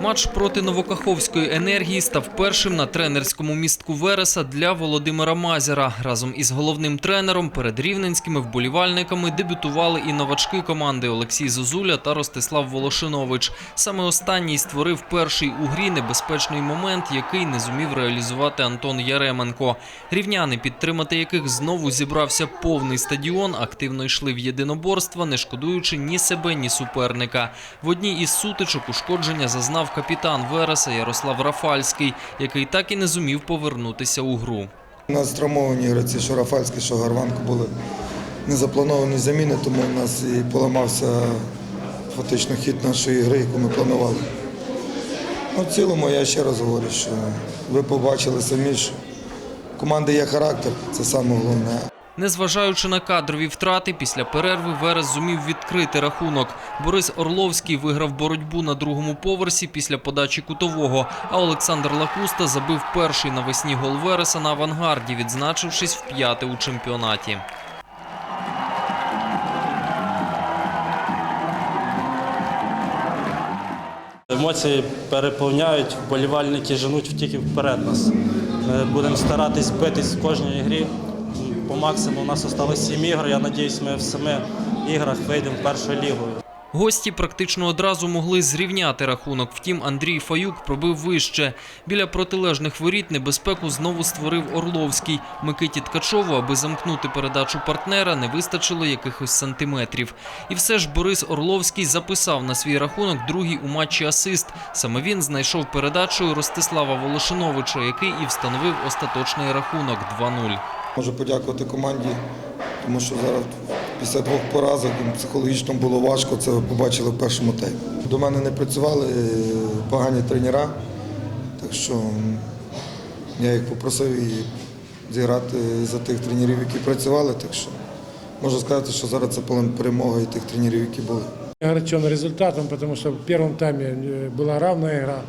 Матч проти Новокаховської енергії став першим на тренерському містку Вереса для Володимира Мазяра. Разом із головним тренером перед рівненськими вболівальниками дебютували і новачки команди Олексій Зозуля та Ростислав Волошинович. Саме останній створив перший у грі небезпечний момент, який не зумів реалізувати Антон Яременко. Рівняни, підтримати яких знову зібрався повний стадіон, активно йшли в єдиноборства, не шкодуючи ні себе, ні суперника. В одній із сутичок ушкодження зазнав капітан Вереса Ярослав Рафальський, який так і не зумів повернутися у гру. У нас травмовані гравці, що Рафальський, що Гарванко були незаплановані заміни, тому у нас і поламався фактично хід нашої гри, яку ми планували. Ну, в цілому я ще раз говорю, що ви побачили самі, що команди є характер, це саме головне. Незважаючи на кадрові втрати, після перерви Верес зумів відкрити рахунок. Борис Орловський виграв боротьбу на другому поверсі після подачі кутового, а Олександр Лакуста забив перший навесні гол Вереса на авангарді, відзначившись в п'яте у чемпіонаті. Емоції переповняють, вболівальники женуть тільки вперед нас. Будемо старатись битись в кожній грі. По максимуму у нас залишилось 7 ігор. Я сподіваюся, ми в семи іграх вийдемо в першу лігу. Гості практично одразу могли зрівняти рахунок. Втім, Андрій Фаюк пробив вище. Біля протилежних воріт небезпеку знову створив Орловський. Микиті Ткачову, аби замкнути передачу партнера, не вистачило якихось сантиметрів. І все ж Борис Орловський записав на свій рахунок другий у матчі асист. Саме він знайшов передачу Ростислава Волошиновича, який і встановив остаточний рахунок 2-0. Можу подякувати команді, тому що зараз після двох поразок психологічно було важко, це ви побачили в першому таймі. До мене не працювали е, погані тренера, так що я їх попросив і зіграти за тих тренерів, які працювали. Так що можу сказати, що зараз це повна перемога і тих тренерів, які були. Я огорчен результатом, потому что в первом тайме э, была равная игра.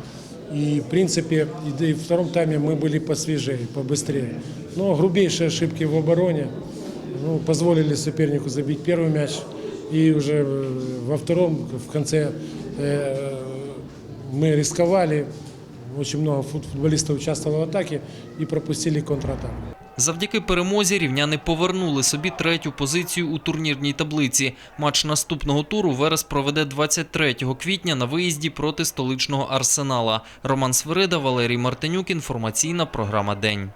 И, в принципе, и да и в втором тайме мы были посвежее, побыстрее. Но грубейшие ошибки в обороне ну, позволили сопернику забить первый мяч. И уже э, во втором, в конце, э, мы рисковали. Очень много фут- футболистов участвовало в атаке и пропустили контратаку. Завдяки перемозі рівняни повернули собі третю позицію у турнірній таблиці. Матч наступного туру Верес проведе 23 квітня на виїзді проти столичного Арсенала. Роман Свирида, Валерій Мартинюк. Інформаційна програма День.